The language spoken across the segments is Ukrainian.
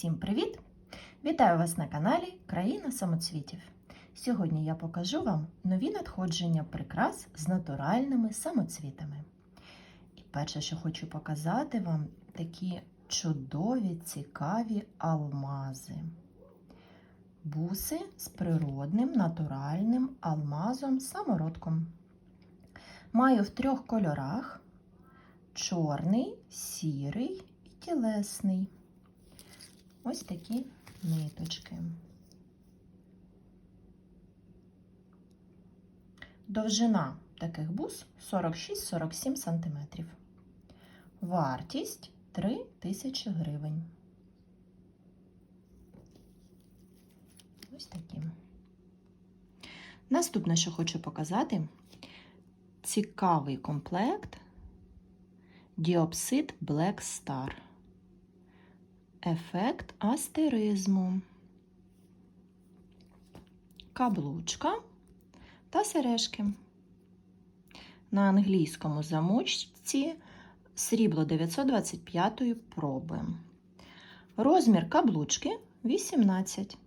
Всім привіт! Вітаю вас на каналі Країна самоцвітів. Сьогодні я покажу вам нові надходження прикрас з натуральними самоцвітами. І перше, що хочу показати вам, такі чудові, цікаві алмази. Буси з природним натуральним алмазом самородком. Маю в трьох кольорах: чорний, сірий і тілесний. Ось такі ниточки. Довжина таких бус 46-47 см. Вартість 3 тисячі гривень. Ось такі. Наступне, що хочу показати, цікавий комплект Діопсид Black Star. Ефект астеризму, каблучка та сережки. На англійському замочці срібло 925 проби. Розмір каблучки 18.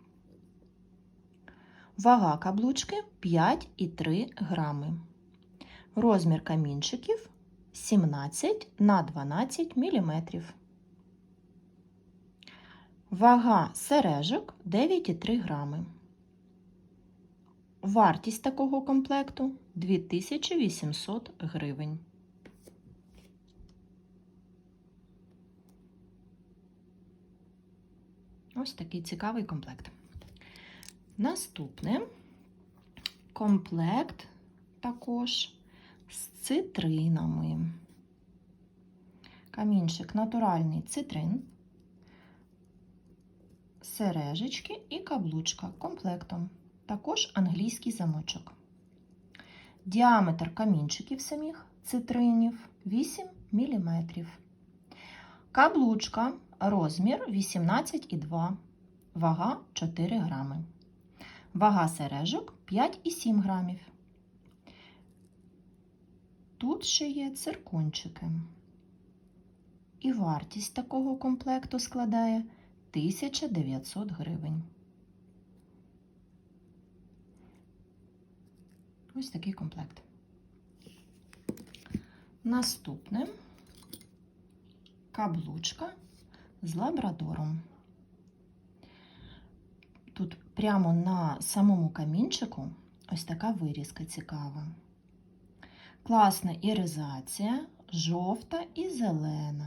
Вага каблучки 5,3 грами. Розмір камінчиків 17 на 12 міліметрів. Вага сережок 9,3 грами. Вартість такого комплекту 2800 гривень. Ось такий цікавий комплект. Наступне комплект також з цитринами. Камінчик натуральний цитрин сережечки і каблучка комплектом. Також англійський замочок. Діаметр камінчиків самих цитринів 8 мм. Каблучка розмір 18,2 вага 4 грами. Вага сережок 5,7 грамів. Тут ще є циркончики. І вартість такого комплекту складає 1900 гривень. Ось такий комплект. Наступне каблучка з лабрадором. Тут прямо на самому камінчику ось така вирізка цікава. Класна іризація, жовта і зелена.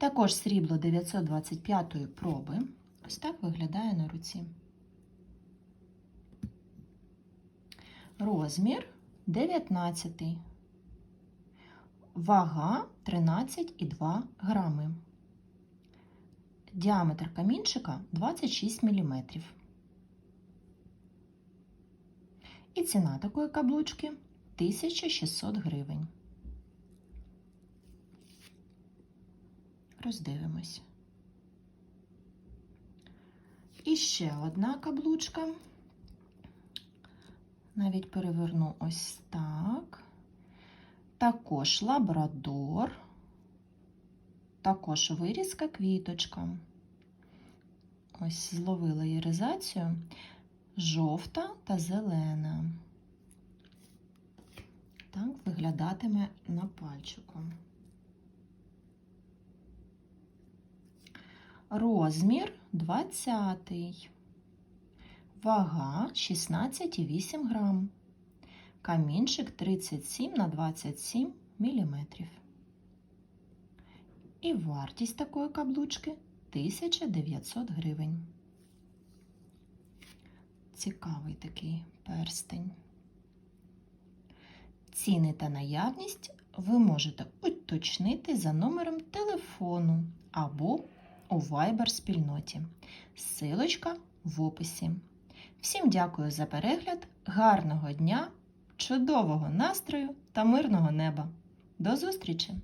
Також срібло 925 проби. Ось так виглядає на руці. Розмір 19. Вага 13,2 грами. Діаметр камінчика 26 мм. І ціна такої каблучки 1600 гривень. Роздивимось. І ще одна каблучка. Навіть переверну ось так. Також лабрадор, також вирізка квіточка. Ось зловила іризацію жовта та зелена. Так виглядатиме на пальчику. Розмір 20. Вага 16,8 грам. Камінчик 37 на 27 мм. І вартість такої каблучки 1900 гривень. Цікавий такий перстень. Ціни та наявність ви можете уточнити за номером телефону або у Viber спільноті. Силочка в описі. Всім дякую за перегляд, гарного дня, чудового настрою та мирного неба. До зустрічі!